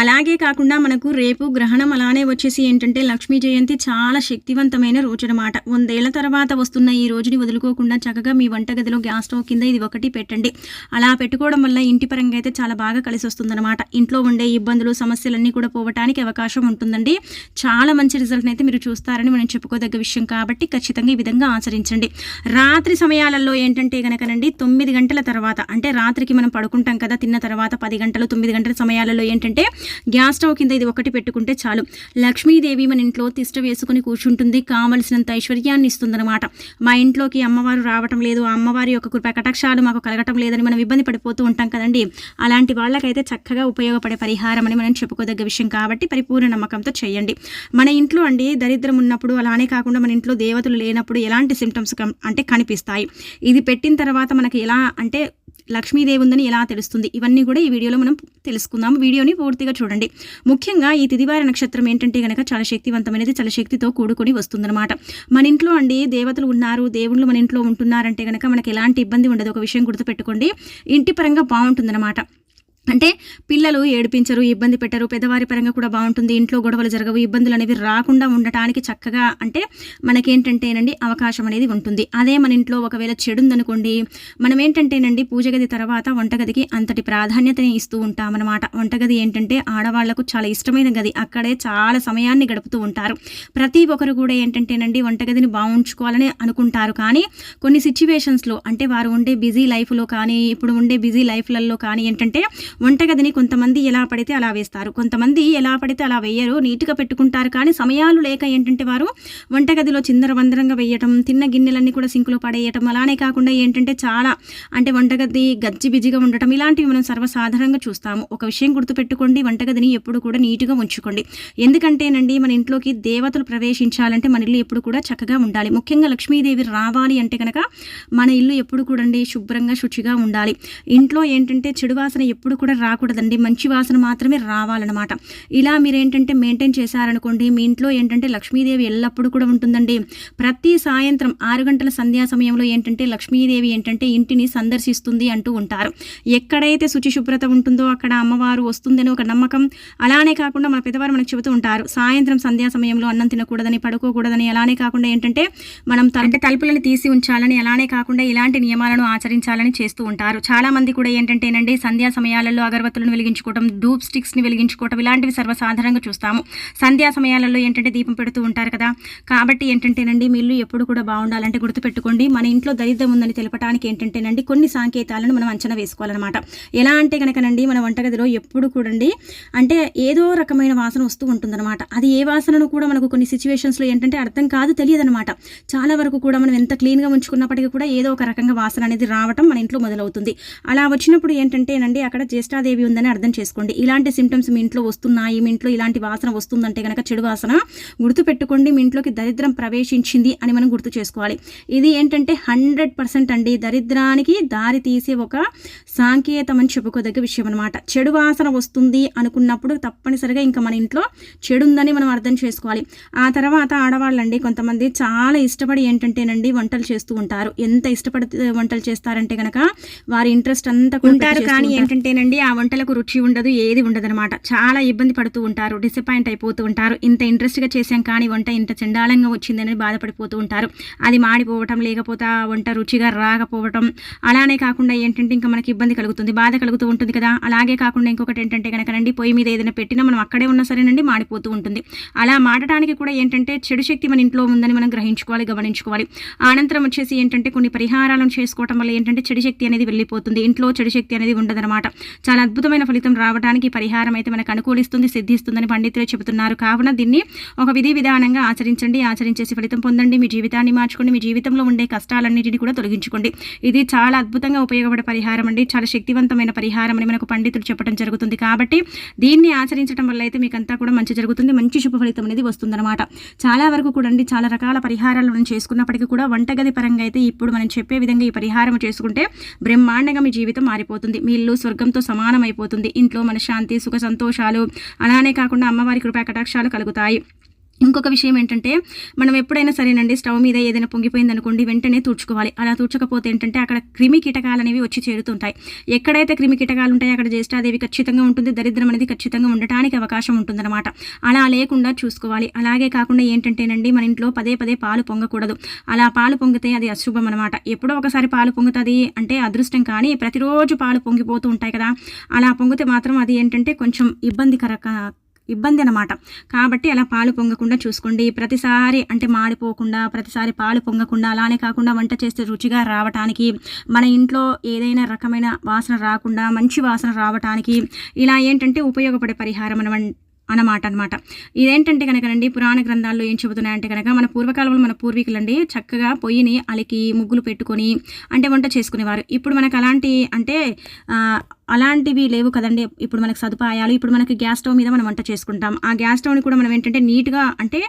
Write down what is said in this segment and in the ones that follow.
అలాగే కాకుండా మనకు రేపు గ్రహణం అలానే వచ్చేసి ఏంటంటే లక్ష్మీ జయంతి చాలా శక్తివంతమైన రోజు అనమాట వందేళ్ళ తర్వాత వస్తున్న ఈ రోజుని వదులుకోకుండా చక్కగా మీ వంటగదిలో గ్యాస్ స్టవ్ కింద ఇది ఒకటి పెట్టండి. అలా పెట్టుకోవడం వల్ల ఇంటి పరంగా అయితే చాలా బాగా కలిసి వస్తుందన్నమాట. ఇంట్లో ఉండే ఇబ్బందులు సమస్యలన్నీ కూడా పోవటానికి అవకాశం ఉంటుందండి. చాలా మంచి రిజల్ట్ని అయితే మీరు చూస్తారని మనం చెప్పుకోదగ్గ విషయం కాబట్టి ఖచ్చితంగా ఈ విధంగా ఆచరించండి. రాత్రి సమయాలలో ఏంటంటే కనుకనండి తొమ్మిది గంటల తర్వాత అంటే రాత్రికి మనం పడుకుంటాం కదా తిన్న తర్వాత పది గంటలు తొమ్మిది గంటల సమయాలలో ఏంటంటే గ్యాస్ స్టవ్ కింద ఇది ఒకటి పెట్టుకుంటే చాలు. లక్ష్మీదేవి మన ఇంట్లో తిష్ట వేసుకుని కూర్చుంటుంది. కావలసినంత ఐశ్వర్యాన్ని ఇస్తుందన్నమాట. మా ఇంట్లోకి అమ్మవారు రావటం లేదు. అమ్మవారి యొక్క కృప కటాక్షాలు మాకు కలగటం లేదని మనం ఇబ్బంది పడిపోతూ ఉంటాం కదండి. అలాంటి వాళ్ళకైతే చక్కగా ఉపయోగపడే పరిహారం అని మనం చెప్పుకోదగ్గ విషయం కాబట్టి పరిపూర్ణ నమ్మకంతో చేయండి. మన ఇంట్లో అండి దరిద్రం ఉన్నప్పుడు అలానే కాకుండా మన ఇంట్లో దేవతలు లేనప్పుడు ఎలాంటి సిమ్టమ్స్ అంటే కనిపిస్తాయి. ఇది పెట్టిన తర్వాత మనకి ఎలా అంటే లక్ష్మీదేవి ఉందని ఎలా తెలుస్తుంది? ఇవన్నీ కూడా ఈ వీడియోలో మనం తెలుసుకుందాం. వీడియోని పూర్తిగా చూడండి. ముఖ్యంగా ఈ తిదివార నక్షత్రం ఏంటంటే కనుక చాలా శక్తివంతమైనది చాలా శక్తితో కూడుకొని వస్తుందన్నమాట. మన ఇంట్లో అండి దేవతలు ఉన్నారు దేవుళ్ళు మన ఇంట్లో ఉంటున్నారంటే కనుక మనకి ఎలాంటి ఇబ్బంది ఉండదు. ఒక విషయం గుర్తుపెట్టుకోండి. ఇంటి పరంగా బాగుంటుందన్నమాట. అంటే పిల్లలు ఏడిపించరు ఇబ్బంది పెట్టరు పెద్దవారి పరంగా కూడా బాగుంటుంది. ఇంట్లో గొడవలు జరగవు ఇబ్బందులు అనేవి రాకుండా ఉండటానికి చక్కగా అంటే మనకేంటంటేనండి అవకాశం అనేది ఉంటుంది. అదే మన ఇంట్లో ఒకవేళ చెడు ఉందనుకోండి మనం ఏంటంటేనండి పూజ గది తర్వాత వంటగదికి అంతటి ప్రాధాన్యతని ఇస్తూ ఉంటామన్నమాట వంటగది ఏంటంటే ఆడవాళ్ళకు చాలా ఇష్టమైన గది. అక్కడే చాలా సమయాన్ని గడుపుతూ ఉంటారు. ప్రతి ఒక్కరు కూడా ఏంటంటేనండి వంటగదిని బాగుంచుకోవాలని అనుకుంటారు. కానీ కొన్ని సిచ్యువేషన్స్లో అంటే వారు ఉండే బిజీ లైఫ్లో కానీ ఇప్పుడు ఉండే బిజీ లైఫ్లలో కానీ ఏంటంటే వంటగదిని కొంతమంది ఎలా పడితే అలా వేస్తారు. కొంతమంది ఎలా పడితే అలా వేయరు. నీట్గా పెట్టుకుంటారు. కానీ సమయాలు లేక ఏంటంటే వారు వంటగదిలో చిందర వందరంగా వేయటం తిన్న గిన్నెలన్నీ కూడా సింకులో పడేయటం అలానే కాకుండా ఏంటంటే చాలా అంటే వంటగది గజ్జి బిజిగా ఉండటం ఇలాంటివి మనం సర్వసాధారణంగా చూస్తాము. ఒక విషయం గుర్తుపెట్టుకోండి వంటగదిని ఎప్పుడు కూడా నీట్గా ఉంచుకోండి. ఎందుకంటేనండి మన ఇంట్లోకి దేవతలు ప్రవేశించాలంటే మన ఇల్లు ఎప్పుడు కూడా చక్కగా ఉండాలి. ముఖ్యంగా లక్ష్మీదేవి రావాలి అంటే కనుక మన ఇల్లు ఎప్పుడు కూడా శుభ్రంగా శుచిగా ఉండాలి. ఇంట్లో ఏంటంటే చెడు వాసన ఎప్పుడు కూడా రాకూడదండి. మంచి వాసన మాత్రమే రావాలన్నమాట. ఇలా మీరు ఏంటంటే మెయింటైన్ చేశారనుకోండి మీ ఇంట్లో ఏంటంటే లక్ష్మీదేవి ఎల్లప్పుడూ కూడా ఉంటుందండి. ప్రతి సాయంత్రం ఆరు గంటల సంధ్యా సమయంలో ఏంటంటే లక్ష్మీదేవి ఏంటంటే ఇంటిని సందర్శిస్తుంది అంటూ ఉంటారు. ఎక్కడైతే శుచి శుభ్రత ఉంటుందో అక్కడ అమ్మవారు వస్తుందని ఒక నమ్మకం అలానే కాకుండా మన పెద్దవారు మనకు చెబుతూ ఉంటారు. సాయంత్రం సంధ్యా సమయంలో అన్నం తినకూడదని పడుకోకూడదని అలానే కాకుండా ఏంటంటే మనం అంటే తలుపులను తీసి ఉంచాలని అలానే కాకుండా ఇలాంటి నియమాలను ఆచరించాలని చేస్తూ ఉంటారు. చాలామంది కూడా ఏంటంటేనండి సంధ్యా సమయాలలో అగరబత్తులను వెలిగించుకోవడం డూప్ స్టిక్స్ని వెలిగించుకోవటం ఇలాంటివి సర్వసాధారణంగా చూస్తాము. సంధ్యా సమయాలలో ఏంటంటే దీపం పెడుతూ ఉంటారు కదా. కాబట్టి ఏంటంటేనండి మీ ఎప్పుడు కూడా బాగుండాలంటే గుర్తుపెట్టుకోండి. మన ఇంట్లో దరిద్రం ఉందని తెలపడానికి ఏంటంటేనండి కొన్ని సాంకేతాలను మనం అంచనా వేసుకోవాలన్నమాట. ఎలా అంటే కనుకనండి మన వంటగదిలో ఎప్పుడు కూడండి అంటే ఏదో రకమైన వాసన వస్తూ ఉంటుందన్నమాట. అది ఏ వాసనను కూడా మనకు కొన్ని సిచ్యువేషన్స్లో ఏంటంటే అర్థం కాదు తెలియదన్నమాట. చాలా వరకు కూడా మనం ఎంత క్లీన్గా ఉంచుకున్నప్పటికీ కూడా ఏదో ఒక రకంగా వాసన అనేది రావటం మన ఇంట్లో మొదలవుతుంది. అలా వచ్చినప్పుడు ఏంటంటేనండి అక్కడ జ్యేష్ఠాదేవి ఉందని అర్థం చేసుకోండి. ఇలాంటి సిమ్టమ్స్ మీ ఇంట్లో వస్తున్నాయి మీ ఇంట్లో ఇలాంటి వాసన వస్తుందంటే కనుక చెడు వాసన గుర్తుపెట్టుకోండి మీ ఇంట్లోకి దరిద్రం ప్రవేశించింది అని మనం గుర్తు చేసుకోవాలి. ఇది ఏంటంటే హండ్రెడ్ పర్సెంట్ అండి. దరిద్రానికి దారి తీసే ఒక సాంకేతం అని చెప్పుకోదగ్గ విషయం అనమాట చెడు వాసన వస్తుంది అనుకున్నప్పుడు తప్పనిసరిగా ఇంకా మన ఇంట్లో చెడు ఉందని మనం అర్థం చేసుకోవాలి. ఆ తర్వాత ఆడవాళ్ళండి కొంతమంది చాలా ఇష్టపడి ఏంటంటేనండి వంటలు చేస్తూ ఉంటారు. ఎంత ఇష్టపడి వంటలు చేస్తారంటే కనుక వారి ఇంట్రెస్ట్ అంతా ఉంటారు కానీ ఏంటంటేనండి ఆ వంటలకు రుచి ఉండదు ఏది ఉండదనమాట చాలా ఇబ్బంది పడుతూ ఉంటారు డిసప్పాయింట్ అయిపోతూ ఉంటారు. ఇంత ఇంట్రెస్ట్గా చేసాం కానీ వంట ఇంత చండాలంగా వచ్చిందని బాధపడిపోతూ ఉంటారు. అది మాడిపోవటం లేకపోతే ఆ వంట రుచిగా రాకపోవటం అలానే కాకుండా ఏంటంటే ఇంకా మనకి ఇబ్బంది కలుగుతుంది బాధ కలుగుతూ ఉంటుంది కదా. అలాగే కాకుండా ఇంకొకటి ఏంటంటే కనుకనండి పొయ్యి మీద ఏదైనా పెట్టినా మనం అక్కడే ఉన్నా సరేనండి మాడిపోతూ ఉంటుంది. అలా మాడటానికి కూడా ఏంటంటే చెడు శక్తి మన ఇంట్లో ఉందని మనం గ్రహించుకోవాలి గమనించుకోవాలి. అనంతరం వచ్చేసి ఏంటంటే కొన్ని పరిహారాలను చేసుకోవటం వల్ల ఏంటంటే చెడు శక్తి అనేది వెళ్ళిపోతుంది. ఇంట్లో చెడు శక్తి అనేది ఉండదనమాట చాలా అద్భుతమైన ఫలితం రావడానికి పరిహారం అయితే మనకు అనుకూలిస్తుంది సిద్ధిస్తుందని పండితులు చెబుతున్నారు. కావున దీన్ని ఒక విధి విధానంగా ఆచరించండి ఆచరించేసి ఫలితం పొందండి. మీ జీవితాన్ని మార్చుకోండి. మీ జీవితంలో ఉండే కష్టాలన్నిటిని కూడా తొలగించుకోండి. ఇది చాలా అద్భుతంగా ఉపయోగపడే పరిహారం అండి. చాలా శక్తివంతమైన పరిహారం అని మనకు పండితులు చెప్పడం జరుగుతుంది. కాబట్టి దీన్ని ఆచరించడం వల్ల అయితే మీకు అంతా కూడా మంచి జరుగుతుంది. మంచి శుభ ఫలితం అనేది వస్తుందన్నమాట. చాలా వరకు కూడా అండి చాలా రకాల పరిహారాలు మనం చేసుకున్నప్పటికీ కూడా వంటగది పరంగా అయితే ఇప్పుడు మనం చెప్పే విధంగా ఈ పరిహారం చేసుకుంటే బ్రహ్మాండంగా మీ జీవితం మారిపోతుంది. మీ ఇల్లు స్వర్గంతో సమానం అయిపోతుంది ఇంట్లో మన శాంతి సుఖ సంతోషాలు అలానే కాకుండా అమ్మవారి కృపా కటాక్షాలు కలుగుతాయి. ఇంకొక విషయం ఏంటంటే మనం ఎప్పుడైనా సరేనండి స్టవ్ మీద ఏదైనా పొంగిపోయింది అనుకోండి వెంటనే తుడుచుకోవాలి. అలా తుడుచకపోతే ఏంటంటే అక్కడ క్రిమి కీటకాలు అనేవి వచ్చి చేరుతుంటాయి. ఎక్కడైతే క్రిమి కీటకాలు ఉంటాయో అక్కడ జ్యేష్ఠాదేవి ఖచ్చితంగా ఉంటుంది దరిద్రం అనేది ఖచ్చితంగా ఉండటానికి అవకాశం ఉంటుందన్నమాట. అలా లేకుండా చూసుకోవాలి. అలాగే కాకుండా ఏంటంటేనండి మన ఇంట్లో పదే పదే పాలు పొంగకూడదు. అలా పాలు పొంగితే అది అశుభం అనమాట ఎప్పుడో ఒకసారి పాలు పొంగుతుంది అంటే అదృష్టం కానీ ప్రతిరోజు పాలు పొంగిపోతూ ఉంటాయి కదా. అలా పొంగితే మాత్రం అది ఏంటంటే కొంచెం ఇబ్బందికర ఇబ్బంది అనమాట కాబట్టి అలా పాలు పొంగకుండా చూసుకోండి. ప్రతిసారి అంటే మాడిపోకుండా ప్రతిసారి పాలు పొంగకుండా అలానే కాకుండా వంట చేస్తే రుచిగా రావటానికి మన ఇంట్లో ఏదైనా రకమైన వాసన రాకుండా మంచి వాసన రావటానికి ఇలా ఏంటంటే ఉపయోగపడే పరిహారం అనమాట అనమాట అనమాట ఇదేంటంటే కనుకనండి పురాణ గ్రంథాల్లో ఏం చెబుతున్నాయంటే కనుక మన పూర్వకాలంలో మన పూర్వీకులండి చక్కగా పొయ్యిని అలికి ముగ్గులు పెట్టుకొని అంటే వంట చేసుకునేవారు. ఇప్పుడు మనకు అలాంటి అంటే అలాంటివి లేవు కదండి. ఇప్పుడు మనకు సదుపాయాలు ఇప్పుడు మనకి గ్యాస్ స్టవ్ మీద మనం వంట చేసుకుంటాం. ఆ గ్యాస్ స్టవ్ని కూడా మనం ఏంటంటే నీట్గా అంటే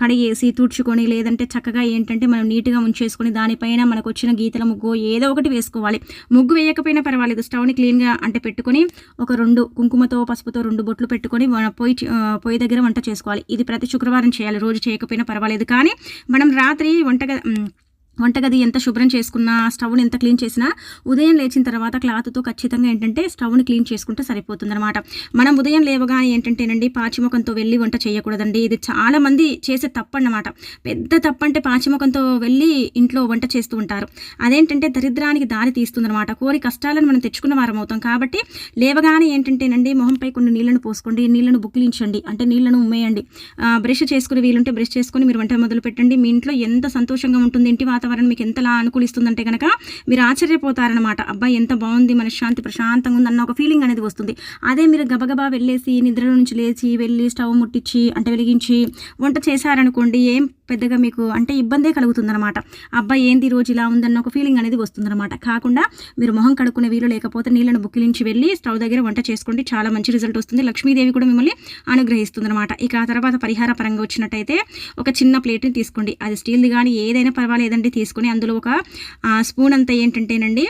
కడిగేసి తుడుచుకొని లేదంటే చక్కగా ఏంటంటే మనం నీట్గా ఉంచేసుకొని దానిపైన మనకు వచ్చిన గీతల ముగ్గు ఏదో ఒకటి వేసుకోవాలి. ముగ్గు వేయకపోయినా పర్వాలేదు. స్టవ్ని క్లీన్గా అంటే పెట్టుకొని ఒక రెండు కుంకుమతో పసుపుతో రెండు బొట్లు పెట్టుకొని పొయ్యి పొయ్యి దగ్గర వంట చేసుకోవాలి. ఇది ప్రతి శుక్రవారం చేయాలి. రోజు చేయకపోయినా పర్వాలేదు. కానీ మనం రాత్రి వంటగ వంటగది ఎంత శుభ్రం చేసుకున్నా స్టవ్ని ఎంత క్లీన్ చేసినా ఉదయం లేచిన తర్వాత క్లాత్తో ఖచ్చితంగా ఏంటంటే స్టవ్ని క్లీన్ చేసుకుంటే సరిపోతుందన్నమాట. మనం ఉదయం లేవగానే ఏంటంటేనండి పాచిముఖంతో వెళ్ళి వంట చేయకూడదండి. ఇది చాలామంది చేసే తప్పు అన్నమాట పెద్ద తప్పు అంటే పాచిముఖంతో వెళ్ళి ఇంట్లో వంట చేస్తూ ఉంటారు. అదేంటంటే దరిద్రానికి దారి తీస్తుందన్నమాట. కోరి కష్టాలను మనం తెచ్చుకున్న వారం అవుతాం కాబట్టి లేవగానే ఏంటంటేనండి మొహంపై కొన్ని నీళ్ళను పోసుకోండి. నీళ్ళను బుక్కిలించండి అంటే నీళ్ళను ఉమ్మేయండి. బ్రష్ చేసుకుని వీలుంటే బ్రష్ చేసుకుని మీరు వంట మొదలు పెట్టండి మీ ఇంట్లో ఎంత సంతోషంగా ఉంటుంది ఇంటి వాతావరణం మీకు ఎంతలా అనుకూలిస్తుందంటే కనుక మీరు ఆశ్చర్యపోతారనమాట అబ్బాయి ఎంత బాగుంది మనశ్శాంతి ప్రశాంతంగా ఉంది అన్న ఒక ఫీలింగ్ అనేది వస్తుంది. అదే మీరు గబగబా వెళ్ళేసి నిద్ర నుంచి లేచి వెళ్ళి స్టవ్ ముట్టించి అంటే వెలిగించి వంట చేశారనుకోండి ఏం పెద్దగా మీకు అంటే ఇబ్బందే కలుగుతుందనమాట అబ్బాయి ఏంది రోజు ఇలా ఉందన్న ఒక ఫీలింగ్ అనేది వస్తుందనమాట కాకుండా మీరు మొహం కడుక్కునే వీలు లేకపోతే నీళ్ళను బుక్కిలించి వెళ్ళి స్టవ్ దగ్గర వంట చేసుకోండి. చాలా మంచి రిజల్ట్ వస్తుంది. లక్ష్మీదేవి కూడా మిమ్మల్ని అనుగ్రహిస్తుందనమాట ఇక ఆ తర్వాత పరిహార పరంగా వచ్చినట్టయితే ఒక చిన్న ప్లేట్ని తీసుకోండి. అది స్టీల్ది కానీ ఏదైనా పర్వాలేదండి. తీసుకొని అందులో ఒక స్పూన్ అంతా ఏంటంటేనండి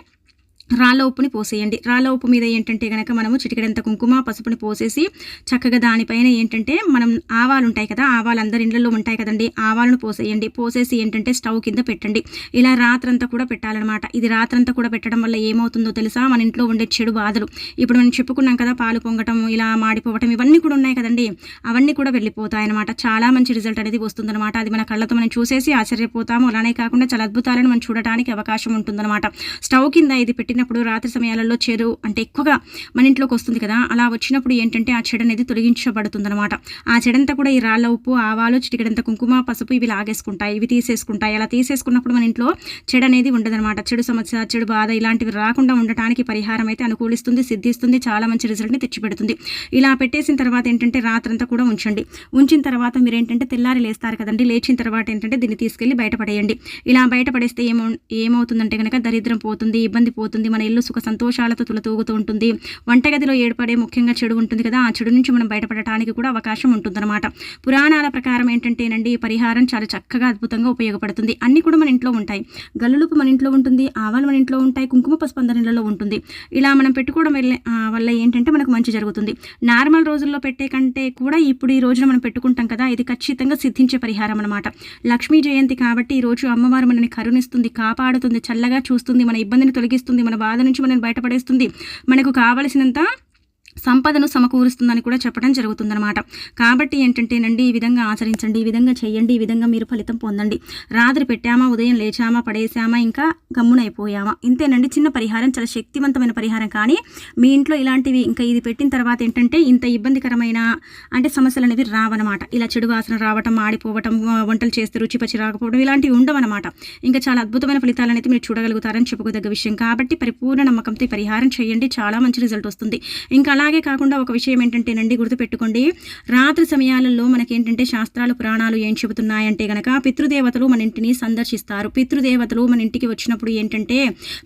రాళ్ళ ఉప్పుని పోసేయండి. రాళ్ళ ఉప్పు మీద ఏంటంటే కనుక మనము చిటికడంత కుంకుమ పసుపుని పోసేసి చక్కగా దానిపైన ఏంటంటే మనం ఆవాలు ఉంటాయి కదా ఆవాలు అందరి ఇండ్లలో ఉంటాయి కదండి ఆవాలను పోసేయండి. పోసేసి ఏంటంటే స్టవ్ కింద పెట్టండి. ఇలా రాత్రంతా కూడా పెట్టాలన్నమాట. ఇది రాత్రంతా కూడా పెట్టడం వల్ల ఏమవుతుందో తెలుసా? మన ఇంట్లో ఉండే చెడు బాధలు. ఇప్పుడు మనం చెప్పుకున్నాం కదా పాలు పొంగటం ఇలా మాడిపోవటం ఇవన్నీ కూడా ఉన్నాయి కదండి. అవన్నీ కూడా వెళ్ళిపోతాయి అనమాట చాలా మంచి రిజల్ట్ అనేది వస్తుందన్నమాట. అది మన కళ్ళతో మనం చూసేసి ఆశ్చర్యపోతాము. అలానే కాకుండా చాలా అద్భుతాలను మనం చూడటానికి అవకాశం ఉంటుందన్నమాట. స్టవ్ కింద ఇది పెట్టి పెట్టినప్పుడు రాత్రి సమయాలలో చేరు అంటే ఎక్కువగా మన ఇంట్లోకి వస్తుంది కదా. అలా వచ్చినప్పుడు ఏంటంటే ఆ చెడు అనేది తొలగించబడుతుందనమాట ఆ చెడంతా కూడా ఈ రాళ్ళ ఉప్పు ఆవాలు చిటికడంత కుంకుమ పసుపు ఇవి లాగేసుకుంటాయి ఇవి తీసేసుకుంటాయి. అలా తీసేసుకున్నప్పుడు మన ఇంట్లో చెడు అనేది ఉండదనమాట చెడు సమస్య చెడు బాధ ఇలాంటివి రాకుండా ఉండటానికి పరిహారం అయితే అనుకూలిస్తుంది సిద్ధిస్తుంది చాలా మంచి రిజల్ట్ని తెచ్చిపెడుతుంది. ఇలా పెట్టేసిన తర్వాత ఏంటంటే రాత్రంతా కూడా ఉంచండి. ఉంచిన తర్వాత మీరు ఏంటంటే తెల్లారి లేస్తారు కదండి. లేచిన తర్వాత ఏంటంటే దీన్ని తీసుకెళ్ళి బయటపడేయండి ఇలా బయటపడేస్తే ఏమో ఏమవుతుందంటే కనుక దరిద్రం పోతుంది ఇబ్బంది పోతుంది. ఉంటుంది. మన ఇల్లు సుఖ సంతోషాలతో తులతూగుతూ ఉంటుంది. వంటగదిలో ఏర్పడే ముఖ్యంగా చెడు ఉంటుంది కదా. ఆ చెడు నుంచి మనం బయటపడటానికి కూడా అవకాశం ఉంటుందన్నమాట. పురాణాల ప్రకారం ఏంటంటేనండి పరిహారం చాలా చక్కగా అద్భుతంగా ఉపయోగపడుతుంది. అన్ని కూడా మన ఇంట్లో ఉంటాయి. గల్లులుపు మన ఇంట్లో ఉంటుంది. ఆవాలు మన ఇంట్లో ఉంటాయి. కుంకుమ పసుపు అందరిలో ఉంటుంది. ఇలా మనం పెట్టుకోవడం వల్ల ఏంటంటే మనకు మంచి జరుగుతుంది. నార్మల్ రోజుల్లో పెట్టే కంటే కూడా ఇప్పుడు ఈ రోజున మనం పెట్టుకుంటాం కదా ఇది ఖచ్చితంగా సిద్ధించే పరిహారం అనమాట లక్ష్మీ జయంతి కాబట్టి ఈ రోజు అమ్మవారు మనని కరుణిస్తుంది కాపాడుతుంది చల్లగా చూస్తుంది మన ఇబ్బందిని తొలగిస్తుంది మన బాధ నుంచి మనల్ని బయటపడేస్తుంది. మనకు కావలసినంత సంపదను సమకూరుస్తుందని కూడా చెప్పడం జరుగుతుందన్నమాట. కాబట్టి ఏంటంటేనండి ఈ విధంగా ఆచరించండి ఈ విధంగా చేయండి ఈ విధంగా మీరు ఫలితం పొందండి. రాత్రి పెట్టామా ఉదయం లేచామా పడేసామా ఇంకా గమ్మునైపోయామా. ఇంతేనండి చిన్న పరిహారం చాలా శక్తివంతమైన పరిహారం. కానీ మీ ఇంట్లో ఇలాంటివి ఇంకా ఇది పెట్టిన తర్వాత ఏంటంటే ఇంత ఇబ్బందికరమైన అంటే సమస్యలు అనేవి రావన్నమాట. ఇలా చెడు వాసన రావటం ఆడిపోవటం వంటలు చేస్తే రుచి పచ్చి రాకపోవడం ఇలాంటివి ఉండవన్నమాట. ఇంకా చాలా అద్భుతమైన ఫలితాలు అనేది మీరు చూడగలుగుతారని చెప్పుకోదగ్గ విషయం. కాబట్టి పరిపూర్ణ నమ్మకంతో పరిహారం చేయండి చాలా మంచి రిజల్ట్ వస్తుంది. ఇంకా అలాగే కాకుండా ఒక విషయం ఏంటంటేనండి గుర్తుపెట్టుకోండి. రాత్రి సమయాలలో మనకేంటంటే శాస్త్రాలు పురాణాలు ఏం చెబుతున్నాయంటే గనక పితృదేవతలు మన ఇంటిని సందర్శిస్తారు. పితృదేవతలు మన ఇంటికి వచ్చినప్పుడు ఏంటంటే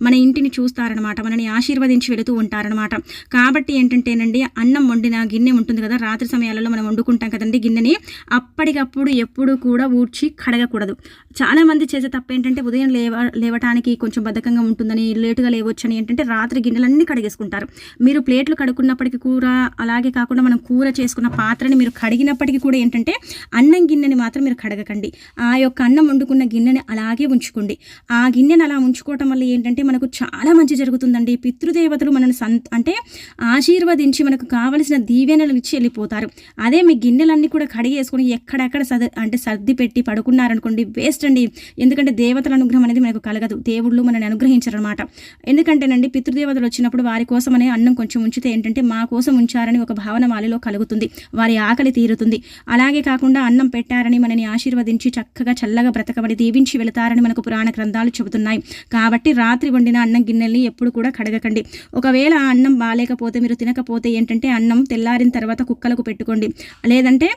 మన ఇంటిని చూస్తారనమాట. మనని ఆశీర్వదించి వెళుతూ ఉంటారనమాట. కాబట్టి ఏంటంటేనండి అన్నం వండిన గిన్నె ఉంటుంది కదా రాత్రి సమయాలలో మనం వండుకుంటాం కదండి గిన్నెని అప్పటికప్పుడు ఎప్పుడు కూడా ఊడ్చి కడగకూడదు. చాలామంది చేసే తప్ప ఏంటంటే ఉదయం లేవ లేవటానికి కొంచెం బద్ధకంగా ఉంటుందని లేటుగా లేవచ్చని ఏంటంటే రాత్రి గిన్నెలన్నీ కడిగేసుకుంటారు. మీరు ప్లేట్లు కడుక్కున్నప్పుడు చేసుకున్నప్పటికీ కూర అలాగే కాకుండా మనం కూర చేసుకున్న పాత్రని మీరు కడిగినప్పటికీ కూడా ఏంటంటే అన్నం గిన్నెని మాత్రం మీరు కడగకండి. ఆ యొక్క అన్నం వండుకున్న గిన్నెని అలాగే ఉంచుకోండి. ఆ గిన్నెని అలా ఉంచుకోవటం వల్ల ఏంటంటే మనకు చాలా మంచి జరుగుతుందండి. పితృదేవతలు మనల్ని సంత అంటే ఆశీర్వదించి మనకు కావలసిన దీవెనలు ఇచ్చి వెళ్ళిపోతారు. అదే మీ గిన్నెలన్నీ కూడా కడిగేసుకొని ఎక్కడెక్కడ సద అంటే సర్ది పెట్టి పడుకున్నారనుకోండి వేస్ట్ అండి. ఎందుకంటే దేవతల అనుగ్రహం అనేది మనకు కలగదు. దేవుళ్ళు మనల్ని అనుగ్రహించరనమాట. ఎందుకంటేనండి పితృదేవతలు వచ్చినప్పుడు వారి కోసమనే అన్నం కొంచెం ఉంచితే ఏంటంటే మా కోసం ఉంచారని ఒక భావన వారిలో కలుగుతుంది. వారి ఆకలి తీరుతుంది. అలాగే కాకుండా అన్నం పెట్టారని మనని ఆశీర్వదించి చక్కగా చల్లగా బ్రతకబడి దీవించి వెళతారని మనకు పురాణ గ్రంథాలు చెబుతున్నాయి. కాబట్టి రాత్రి వండిన అన్నం గిన్నెల్ని ఎప్పుడు కూడా కడగకండి. ఒకవేళ ఆ అన్నం బాగాలేకపోతే మీరు తినకపోతే ఏంటంటే అన్నం తెల్లారిన తర్వాత కుక్కలకు పెట్టుకోండి. లేదంటే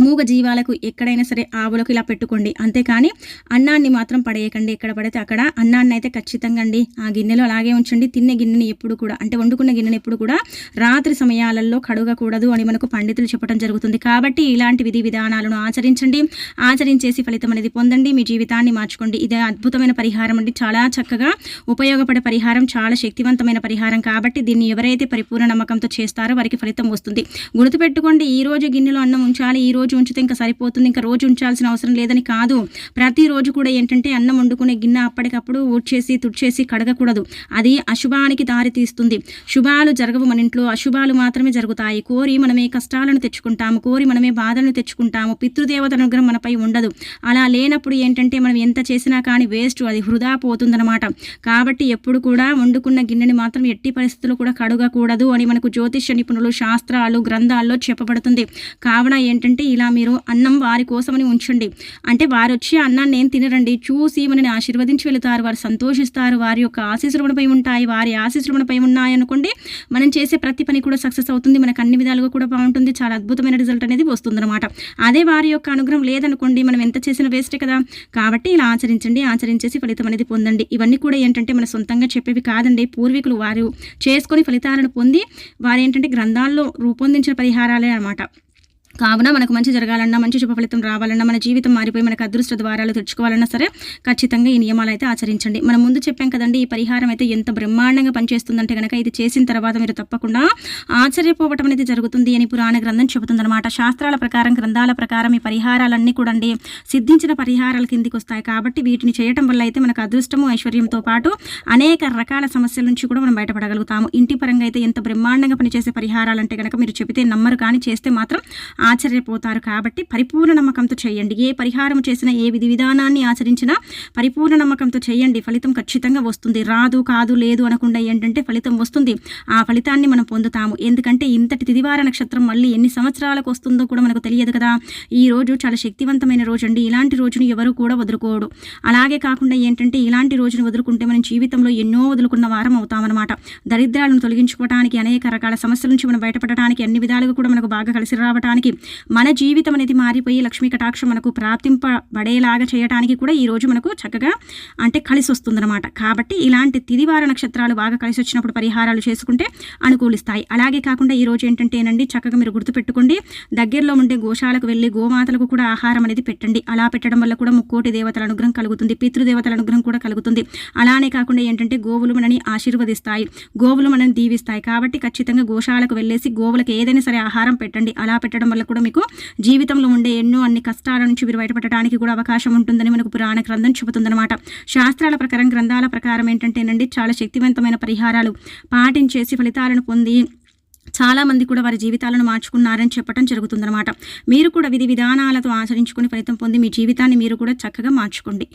మూగ జీవాలకు ఎక్కడైనా సరే ఆవులకు ఇలా పెట్టుకోండి. అంతేకాని అన్నాన్ని మాత్రం పడేయకండి. ఎక్కడ పడితే అక్కడ అన్నాన్ని అయితే ఖచ్చితంగా అండి. ఆ గిన్నెలో అలాగే ఉంచండి. తిన్న గిన్నెని ఎప్పుడు కూడా అంటే వండుకున్న గిన్నెని ఎప్పుడు కూడా రాత్రి సమయాలలో కడగకూడదు అని మనకు పండితులు చెప్పడం జరుగుతుంది. కాబట్టి ఇలాంటి విధి విధానాలను ఆచరించండి. ఆచరించేసి ఫలితం అనేది పొందండి. మీ జీవితాన్ని మార్చుకోండి. ఇదే అద్భుతమైన పరిహారం అండి. చాలా చక్కగా ఉపయోగపడే పరిహారం. చాలా శక్తివంతమైన పరిహారం. కాబట్టి దీన్ని ఎవరైతే పరిపూర్ణ నమ్మకంతో చేస్తారో వారికి ఫలితం వస్తుంది. గుర్తుపెట్టుకోండి. ఈ రోజు గిన్నెలో అన్నం ఉంచాలి. ఈ రోజు ఉంచితే ఇంకా సరిపోతుంది ఇంకా రోజు ఉంచాల్సిన అవసరం లేదని కాదు. ప్రతిరోజు కూడా ఏంటంటే అన్నం వండుకునే గిన్నె అప్పటికప్పుడు ఊడ్చేసి తుడిచేసి కడగకూడదు. అది అశుభానికి దారి తీస్తుంది శుభాలు జరగవు మన ఇంట్లో. అశుభాలు మాత్రమే జరుగుతాయి. కోరి మనమే కష్టాలను తెచ్చుకుంటాము. కోరి మనమే బాధలను తెచ్చుకుంటాము. పితృదేవత అనుగ్రహం మనపై ఉండదు. అలా లేనప్పుడు ఏంటంటే మనం ఎంత చేసినా కానీ వేస్ట్. అది వృధా పోతుందన్నమాట. కాబట్టి ఎప్పుడు కూడా వండుకున్న గిన్నెని మాత్రం ఎట్టి పరిస్థితులు కూడా కడగకూడదు అని మనకు జ్యోతిష్య నిపుణులు శాస్త్రాలు గ్రంథాల్లో చెప్పబడుతుంది. కావున ఏంటంటే ఇలా మీరు అన్నం వారి కోసమని ఉంచండి. అంటే వారు వచ్చి అన్నాన్ని ఏం తినరండి? చూసి మనని ఆశీర్వదించి వెళుతారు. వారు సంతోషిస్తారు. వారి యొక్క ఆశీస్సులు మనపై ఉంటాయి. వారి ఆశీస్సులు మనపై ఉన్నాయి అనుకోండి మనం చేసే ప్రతి పని కూడా సక్సెస్ అవుతుంది. మనకు అన్ని విధాలుగా కూడా బాగుంటుంది. చాలా అద్భుతమైన రిజల్ట్ అనేది వస్తుందన్నమాట. అదే వారి యొక్క అనుగ్రహం లేదనుకోండి మనం ఎంత చేసిన వేస్టే కదా. కాబట్టి ఇలా ఆచరించండి. ఆచరించేసి ఫలితం అనేది పొందండి. ఇవన్నీ కూడా ఏంటంటే మన సొంతంగా చెప్పేవి కాదండి. పూర్వీకులు వారు చేసుకొని ఫలితాలను పొంది వారు ఏంటంటే గ్రంథాల్లో రూపొందించిన పరిహారాలే అనమాట కావున మనకు మంచి జరగాలన్నా మంచి శుభ ఫలితం రావాలన్నా మన జీవితం మారిపోయి మనకు అదృష్ట ద్వారాలు తెచ్చుకోవాలన్నా సరే ఖచ్చితంగా ఈ నియమాలు అయితే ఆచరించండి. మనం ముందు చెప్పాం కదండి ఈ పరిహారం అయితే ఎంత బ్రహ్మాండంగా పనిచేస్తుందంటే కనుక ఇది చేసిన తర్వాత మీరు తప్పకుండా ఆశ్చర్యపోవటం అనేది జరుగుతుంది అని పురాణ గ్రంథం చెబుతుందన్నమాట. శాస్త్రాల ప్రకారం గ్రంథాల ప్రకారం ఈ పరిహారాలన్నీ కూడా అండి సిద్ధించిన పరిహారాల కిందికి వస్తాయి కాబట్టి వీటిని చేయటం వల్ల అయితే మనకు అదృష్టము ఐశ్వర్యంతో పాటు అనేక రకాల సమస్యల నుంచి కూడా మనం బయటపడగలుగుతాము. ఇంటి పరంగా అయితే ఎంత బ్రహ్మాండంగా పనిచేసే పరిహారాలు అంటే కనుక మీరు చెబితే నమ్మరు కానీ చేస్తే మాత్రం ఆశ్చర్యపోతారు కాబట్టి పరిపూర్ణ నమ్మకంతో చేయండి. ఏ పరిహారం చేసినా ఏ విధి విధానాన్ని ఆచరించినా పరిపూర్ణ నమ్మకంతో చేయండి. ఫలితం ఖచ్చితంగా వస్తుంది. రాదు కాదు లేదు అనకుండా ఏంటంటే ఫలితం వస్తుంది. ఆ ఫలితాన్ని మనం పొందుతాము. ఎందుకంటే ఇంతటి తిదివార నక్షత్రం మళ్ళీ ఎన్ని సంవత్సరాలకు వస్తుందో కూడా మనకు తెలియదు కదా. ఈ రోజు చాలా శక్తివంతమైన రోజు అండి. ఇలాంటి రోజును ఎవరు కూడా వదులుకోడు. అలాగే కాకుండా ఏంటంటే ఇలాంటి రోజును వదులుకుంటే మనం జీవితంలో ఎన్నో వదులుకున్న వారం అవుతామన్నమాట. దరిద్రాలను తొలగించుకోవడానికి అనేక రకాల సమస్యల నుంచి మనం బయటపడటానికి అన్ని విధాలుగా కూడా మనకు బాగా కలిసి రావడానికి మన జీవితం అనేది మారిపోయి లక్ష్మీ కటాక్షం మనకు ప్రాప్తింపబడేలాగా చేయడానికి కూడా ఈ రోజు మనకు చక్కగా అంటే కలిసి వస్తుందన్నమాట కాబట్టి ఇలాంటి తిదివార నక్షత్రాలు బాగా కలిసి వచ్చినప్పుడు పరిహారాలు చేసుకుంటే అనుకూలిస్తాయి. అలాగే కాకుండా ఈ రోజు ఏంటంటేనండి చక్కగా మీరు గుర్తుపెట్టుకోండి దగ్గరలో ఉండే గోశాలకు వెళ్ళి గోమాతలకు కూడా ఆహారం అనేది పెట్టండి. అలా పెట్టడం వల్ల కూడా ముక్కోటి దేవతల అనుగ్రహం కలుగుతుంది పితృదేవతల అనుగ్రహం కూడా కలుగుతుంది. అలానే కాకుండా ఏంటంటే గోవులు మనని ఆశీర్వదిస్తాయి గోవులు మనని దీవిస్తాయి. కాబట్టి ఖచ్చితంగా గోశాలకు వెళ్ళేసి గోవులకు ఏదైనా సరే ఆహారం పెట్టండి. అలా పెట్టడం వల్ల వల్ల కూడా మీకు జీవితంలో ఉండే ఎన్నో అన్ని కష్టాల నుంచి మీరు బయటపడటానికి కూడా అవకాశం ఉంటుందని మనకు పురాణ గ్రంథం చెబుతుందన్నమాట. శాస్త్రాల ప్రకారం గ్రంథాల ప్రకారం ఏంటంటేనండి చాలా శక్తివంతమైన పరిహారాలు పాటించేసి ఫలితాలను పొంది చాలామంది కూడా వారి జీవితాలను మార్చుకున్నారని చెప్పడం జరుగుతుందన్నమాట. మీరు కూడా విధి విధానాలతో ఆచరించుకుని ఫలితం పొంది మీ జీవితాన్ని మీరు కూడా చక్కగా మార్చుకోండి.